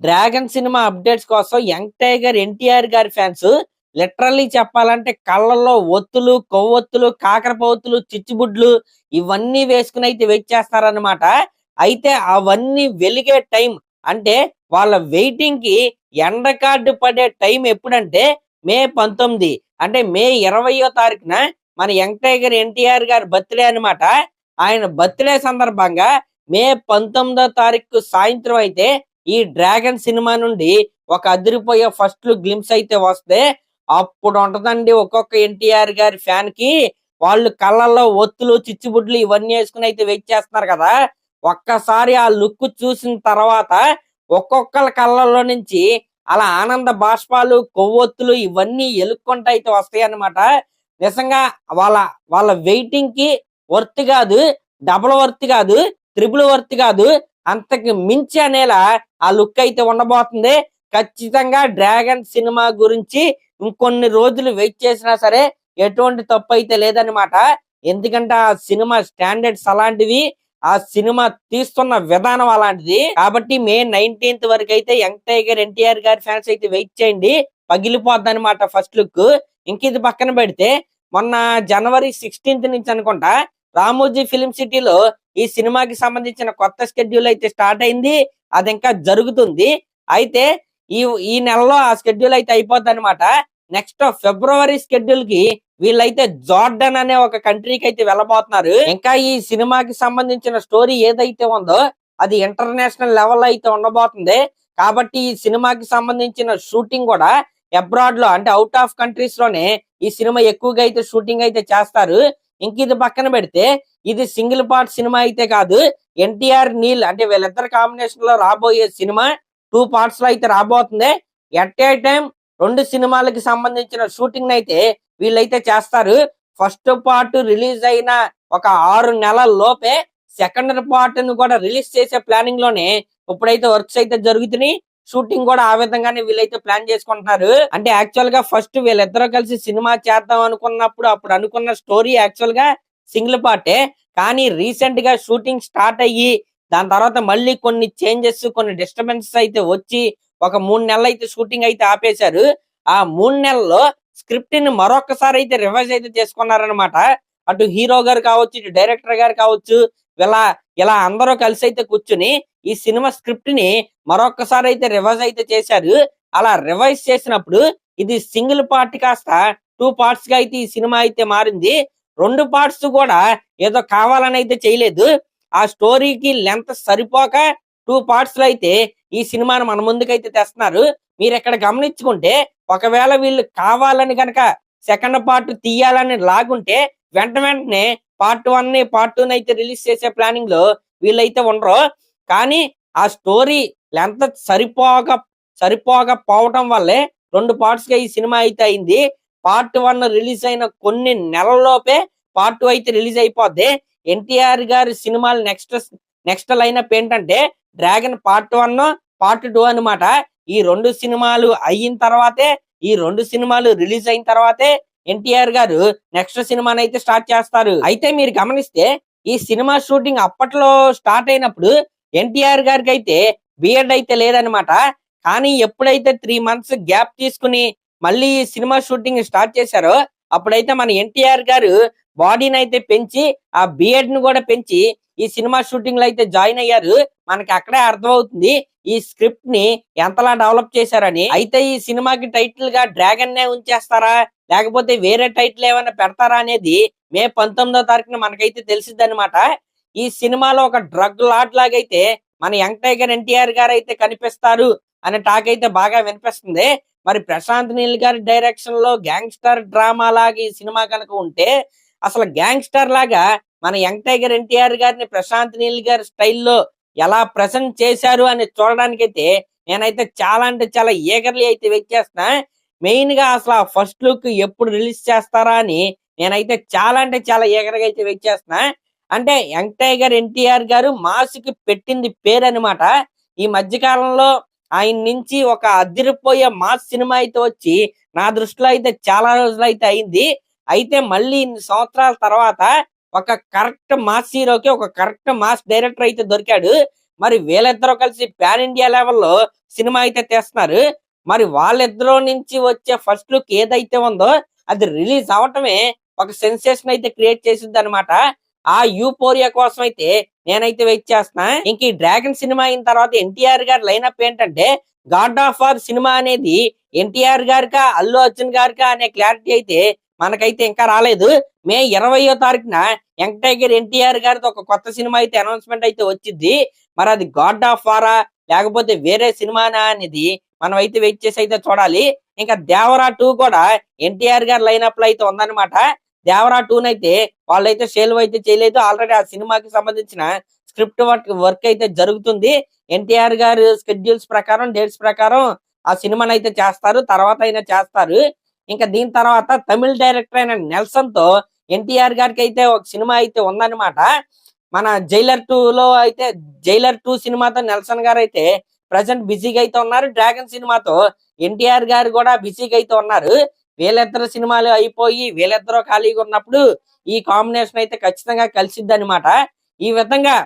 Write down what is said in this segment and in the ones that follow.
Dragon cinema updates కోసం young tiger NTR గారి fans literally చెప్పాలంటే కళ్ళల్లో ఒత్తులు కొవ్వొత్తులు కాకరపోతులు చిచ్చుబుడ్లు ఇవన్నీ వేసుకుని అయితే వెయిట్ చేస్తారనమాట అయితే అవన్నీ వెలిగే టైం అంటే వాళ్ళ వెయిటింగ్కి ఎండ కార్డు పడే టైం ఎప్పుడంటే మే పంతొమ్మిది. అంటే మే ఇరవయో తారీఖున మన యంగ్ టైగర్ ఎన్టీఆర్ గారి బర్త్డే అన్నమాట. ఆయన బర్త్డే సందర్భంగా మే పంతొమ్మిదో తారీఖు సాయంత్రం అయితే ఈ డ్రాగన్ సినిమా నుండి ఒక అదిరిపోయే ఫస్ట్ గ్లిమ్స్ అయితే వస్తే అప్పుడు ఉంటదండి ఒక్కొక్క ఎన్టీఆర్ గారి ఫ్యాన్కి వాళ్ళు కళ్ళల్లో ఒత్తులు చిచ్చుబుడ్లు ఇవన్నీ వేసుకుని అయితే వెయిట్ చేస్తున్నారు కదా. ఒక్కసారి ఆ లుక్ చూసిన తర్వాత ఒక్కొక్కల కళ్ళల్లో నుంచి అలా ఆనంద బాష్పాలు కొవ్వొత్తులు ఇవన్నీ ఎలుక్కుంటూ అయితే వస్తాయి నిజంగా వాళ్ళ వాళ్ళ వెయిటింగ్కి వర్త్ కాదు డబుల్ వర్త్ కాదు త్రిబుల్ వర్త్ కాదు అంతకి మించి అనేలా ఆ లుక్ అయితే ఉండబోతుంది. ఖచ్చితంగా డ్రాగన్ సినిమా గురించి ఇంకొన్ని రోజులు వెయిట్ చేసినా సరే ఎటువంటి తప్పు అయితే లేదనమాట ఎందుకంటే ఆ సినిమా స్టాండర్డ్స్ అలాంటివి ఆ సినిమా తీస్తున్న విధానం అలాంటిది. కాబట్టి మే నైన్టీన్త్ వరకు అయితే యంగ్ టైగర్ ఎన్టీఆర్ గారి ఫ్యాన్స్ అయితే వెయిట్ చేయండి. పగిలిపోద్ది అనమాట ఫస్ట్ లుక్. ఇంక ఇది పక్కన పెడితే మొన్న జనవరి సిక్స్టీన్త్ నుంచి అనుకుంటా రామోజీ ఫిలిం సిటీలో ఈ సినిమాకి సంబంధించిన కొత్త షెడ్యూల్ అయితే స్టార్ట్ అయింది. అది ఇంకా జరుగుతుంది. అయితే ఈ ఈ నెలలో ఆ షెడ్యూల్ అయితే అయిపోద్ది అనమాట నెక్స్ట్ ఫిబ్రవరి షెడ్యూల్కి వీళ్ళైతే జార్డన్ అనే ఒక కంట్రీకి అయితే వెళ్ళబోతున్నారు. ఇంకా ఈ సినిమాకి సంబంధించిన స్టోరీ ఏదైతే ఉందో అది ఇంటర్నేషనల్ లెవెల్ అయితే ఉండబోతుంది. కాబట్టి ఈ సినిమాకి సంబంధించిన షూటింగ్ కూడా అబ్రాడ్లో అంటే అవుట్ ఆఫ్ కంట్రీస్లోనే ఈ సినిమా ఎక్కువగా అయితే షూటింగ్ అయితే చేస్తారు. ఇంక ఇది పక్కన పెడితే ఇది సింగిల్ పార్ట్ సినిమా అయితే కాదు ఎన్టీఆర్ నీల్ అంటే వీళ్ళిద్దరు కాంబినేషన్లో రాబోయే సినిమా టూ పార్ట్స్లో అయితే రాబోతుంది. ఎట్ ఏ టైం రెండు సినిమాలకి సంబంధించిన షూటింగ్ అయితే వీళ్ళైతే చేస్తారు. ఫస్ట్ పార్ట్ రిలీజ్ అయిన ఒక ఆరు నెలల లోపే సెకండ్ పార్ట్ను కూడా రిలీజ్ చేసే ప్లానింగ్లోనే ఇప్పుడైతే వర్క్స్ అయితే జరుగుతున్నాయి. షూటింగ్ కూడా ఆ విధంగానే వీళ్ళైతే ప్లాన్ చేసుకుంటున్నారు. అంటే యాక్చువల్గా ఫస్ట్ వీళ్ళిద్దరూ కలిసి సినిమా చేద్దాం అనుకున్నప్పుడు అప్పుడు అనుకున్న స్టోరీ యాక్చువల్గా సింగిల్ పార్టే కానీ రీసెంట్గా షూటింగ్ స్టార్ట్ అయ్యి దాని తర్వాత మళ్ళీ కొన్ని చేంజెస్ కొన్ని డిస్టర్బెన్సెస్ అయితే వచ్చి ఒక మూడు నెలలు అయితే షూటింగ్ అయితే ఆపేశారు. ఆ మూడు నెలల్లో స్క్రిప్ట్ని మరొకసారి అయితే రివైజ్ అయితే చేసుకున్నారనమాట అటు హీరో గారు కావచ్చు ఇటు డైరెక్టర్ గారు కావచ్చు ఇలా ఇలా అందరూ కలిసి అయితే కూర్చుని ఈ సినిమా స్క్రిప్ట్ని మరొకసారి అయితే రివైజ్ అయితే చేశారు. అలా రివైజ్ చేసినప్పుడు ఇది సింగిల్ పార్ట్ కాస్త టూ పార్ట్స్గా అయితే ఈ సినిమా అయితే మారింది. రెండు పార్ట్స్ కూడా ఏదో కావాలని అయితే చేయలేదు. ఆ స్టోరీకి లెంత్ సరిపోక టూ పార్ట్స్లో అయితే ఈ సినిమాను మన ముందుకైతే తెస్తున్నారు. మీరు ఇక్కడ గమనించుకుంటే ఒకవేళ వీళ్ళు కావాలని గనక సెకండ్ పార్ట్ తీయాలని లాగుంటే వెంట వెంటనే పార్ట్ వన్ని పార్ట్ టూ అయితే రిలీజ్ చేసే ప్లానింగ్లో వీళ్ళైతే ఉండరు. కానీ ఆ స్టోరీ లెంత్ సరిపోక సరిపోకపోవటం వల్లే రెండు పార్ట్స్గా ఈ సినిమా అయితే అయింది. పార్ట్ వన్ రిలీజ్ అయిన కొన్ని నెలల్లోపే పార్ట్ టూ అయితే రిలీజ్ అయిపోద్ది. ఎన్టీఆర్ గారి సినిమాలు నెక్స్ట్ నెక్స్ట్ లైనప్ ఏంటంటే Dragon part one part two అన్నమాట. ఈ రెండు సినిమాలు అయిన తర్వాతే ఈ రెండు సినిమాలు రిలీజ్ అయిన తర్వాతే ఎన్టీఆర్ గారు నెక్స్ట్ సినిమాని అయితే స్టార్ట్ చేస్తారు. అయితే మీరు గమనిస్తే ఈ సినిమా షూటింగ్ అప్పట్లో స్టార్ట్ అయినప్పుడు ఎన్టీఆర్ గారికి అయితే బిఎడ్ అయితే లేదనమాట కానీ ఎప్పుడైతే త్రీ మంత్స్ గ్యాప్ తీసుకుని మళ్ళీ ఈ సినిమా షూటింగ్ స్టార్ట్ చేశారో అప్పుడైతే మన ఎన్టీఆర్ గారు బాడీని అయితే పెంచి ఆ బిఎడ్ను కూడా పెంచి ఈ సినిమా షూటింగ్లో అయితే జాయిన్ అయ్యారు. మనకి అక్కడే అర్థమవుతుంది ఈ స్క్రిప్ట్ని ఎంతలా డెవలప్ చేశారని. అయితే ఈ సినిమాకి టైటిల్గా డ్రాగన్ నే ఉంచేస్తారా? లేకపోతే వేరే టైటిల్ ఏమైనా పెడతారా అనేది మే పంతొమ్మిదో తారీఖున మనకైతే తెలిసిద్ది అనమాట ఈ సినిమాలో ఒక డ్రగ్ లాట్ లాగైతే మన యంగ్ టైగర్ ఎన్టీఆర్ గారు అయితే కనిపిస్తారు అనే టాక్ అయితే బాగా వినిపిస్తుంది. మరి ప్రశాంత్ నీల్ గారి డైరెక్షన్లో గ్యాంగ్స్టర్ డ్రామా లాగా ఈ సినిమా కనుక ఉంటే అసలు గ్యాంగ్స్టర్ లాగా మన యంగ్ టైగర్ ఎన్టీఆర్ గారిని ప్రశాంత్ నీల్ గారి స్టైల్లో ఎలా ప్రజెంట్ చేశారు అని చూడడానికైతే నేనైతే చాలా అంటే చాలా ఈగర్లీ అయితే వెయిట్ చేస్తున్నా. మెయిన్గా అసలు ఆ ఫస్ట్ లుక్ ఎప్పుడు రిలీజ్ చేస్తారా అని నేనైతే చాలా అంటే చాలా ఈగర్గా అయితే వెయిట్ చేస్తున్నా. అంటే యంగ్ టైగర్ ఎన్టీఆర్ గారు మాస్కి పెట్టింది పేరు ఈ మధ్య కాలంలో ఆయన నుంచి ఒక అదిరిపోయే మాస్ సినిమా అయితే వచ్చి నా దృష్టిలో అయితే చాలా రోజులు అయితే అయింది. అయితే మళ్ళీ ఇన్ని సంవత్సరాల తర్వాత ఒక కరెక్ట్ మాస్ హీరోకి ఒక కరెక్ట్ మాస్ డైరెక్టర్ అయితే దొరికాడు. మరి వీళ్ళిద్దరూ కలిసి పాన్ ఇండియా లెవెల్లో సినిమా అయితే తీస్తున్నారు. మరి వాళ్ళిద్దరూ నుంచి వచ్చే ఫస్ట్ లుక్ ఏదైతే ఉందో అది రిలీజ్ అవటమే ఒక సెన్సేషన్ అయితే క్రియేట్ చేసింది అనమాట ఆ యూపోరియా కోసం అయితే నేనైతే వెయిట్ చేస్తున్నా. ఇంక ఈ డ్రాగన్ సినిమా అయిన తర్వాత ఎన్టీఆర్ గారి లైనప్ ఏంటంటే గాడ్ ఆఫ్ వార్ సినిమా అనేది ఎన్టీఆర్ గారికా అల్లు అర్జున్ గారికా అనే క్లారిటీ అయితే మనకైతే ఇంకా రాలేదు. మే ఇరవయో తారీఖున వెంకటయ్య ఎన్టీఆర్ గారితో ఒక కొత్త సినిమా అయితే అనౌన్స్మెంట్ అయితే వచ్చింది మరి అది గాడ్ ఆఫ్ వారా లేకపోతే వేరే సినిమానా అనేది మనం అయితే వెయిట్ చేసి అయితే చూడాలి. ఇంకా దేవరా టూ కూడా ఎన్టీఆర్ గారి లైనప్లో అయితే ఉందన్నమాట. దేవరా టూ అయితే వాళ్ళైతే సేల్ అయితే చేయలేదు. ఆల్రెడీ ఆ సినిమాకి సంబంధించిన స్క్రిప్ట్ వర్క్ వర్క్ అయితే జరుగుతుంది. ఎన్టీఆర్ గారు స్కెడ్యూల్స్ ప్రకారం డేట్స్ ప్రకారం ఆ సినిమాని అయితే చేస్తారు. తర్వాత అయినా చేస్తారు. ఇంకా దీని తర్వాత తమిళ డైరెక్టర్ అయిన నెల్సన్తో ఎన్టీఆర్ గారికి అయితే ఒక సినిమా అయితే ఉందన్నమాట. మన జైలర్ టూ లో అయితే జైలర్ టూ సినిమాతో నెల్సన్ గారు అయితే ప్రజెంట్ బిజీగా అయితే ఉన్నారు. డ్రాగన్ సినిమాతో ఎన్టీఆర్ గారు కూడా బిజీగా అయితే ఉన్నారు. వీళ్ళిద్దరు సినిమాలు అయిపోయి వీళ్ళిద్దరూ ఖాళీగా ఉన్నప్పుడు ఈ కాంబినేషన్ అయితే ఖచ్చితంగా కలిసిద్ది అనమాట ఈ విధంగా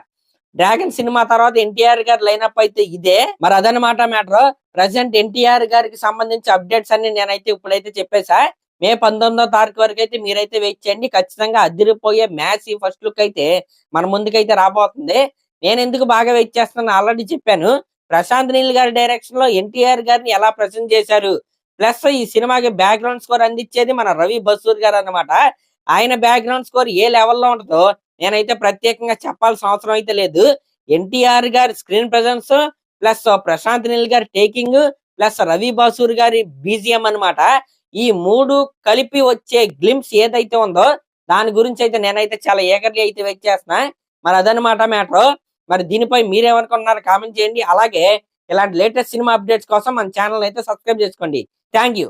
డ్రాగన్ సినిమా తర్వాత ఎన్టీఆర్ గారి లైనప్ అయితే ఇదే. మరి అదనమాట మ్యాటర్. ప్రజెంట్ ఎన్టీఆర్ గారికి సంబంధించి అప్డేట్స్ అన్ని నేనైతే ఇప్పుడైతే చెప్పేసా. మే పంతొమ్మిదో తారీఖు వరకు అయితే మీరైతే వెయిట్ చేయండి. ఖచ్చితంగా అదిరిపోయే మ్యాచ్ ఈ ఫస్ట్ లుక్ అయితే మన ముందుకైతే రాబోతుంది. నేను ఎందుకు బాగా వెయిట్ చేస్తున్నాను ఆల్రెడీ చెప్పాను. ప్రశాంత్ నీల్ గారి డైరెక్షన్లో ఎన్టీఆర్ గారిని ఎలా ప్రజెంట్ చేశారు? ప్లస్ ఈ సినిమాకి బ్యాక్గ్రౌండ్ స్కోర్ అందించేది మన రవి బసూర్ గారు అన్నమాట. ఆయన బ్యాక్గ్రౌండ్ స్కోర్ ఏ లెవెల్లో ఉంటుందో నేనైతే ప్రత్యేకంగా చెప్పాల్సిన అవసరం అయితే లేదు. ఎన్టీఆర్ గారి screen presence plus Prashanth Neel గారి టేకింగ్ ప్లస్ రవి బాసూర్ గారి బీజిఎం అన్నమాట. ఈ మూడు కలిపి వచ్చే గ్లిమ్స్ ఏదైతే ఉందో దాని గురించి అయితే నేనైతే చాలా ఏకర్లీ అయితే వెయిట్ చేస్తున్నా. మరి అదనమాట మ్యాటర్ మరి దీనిపై మీరేమనుకున్నారు కామెంట్ చేయండి. అలాగే ఇలాంటి లేటెస్ట్ సినిమా అప్డేట్స్ కోసం మన ఛానల్ అయితే సబ్స్క్రైబ్ చేసుకోండి. Thank you.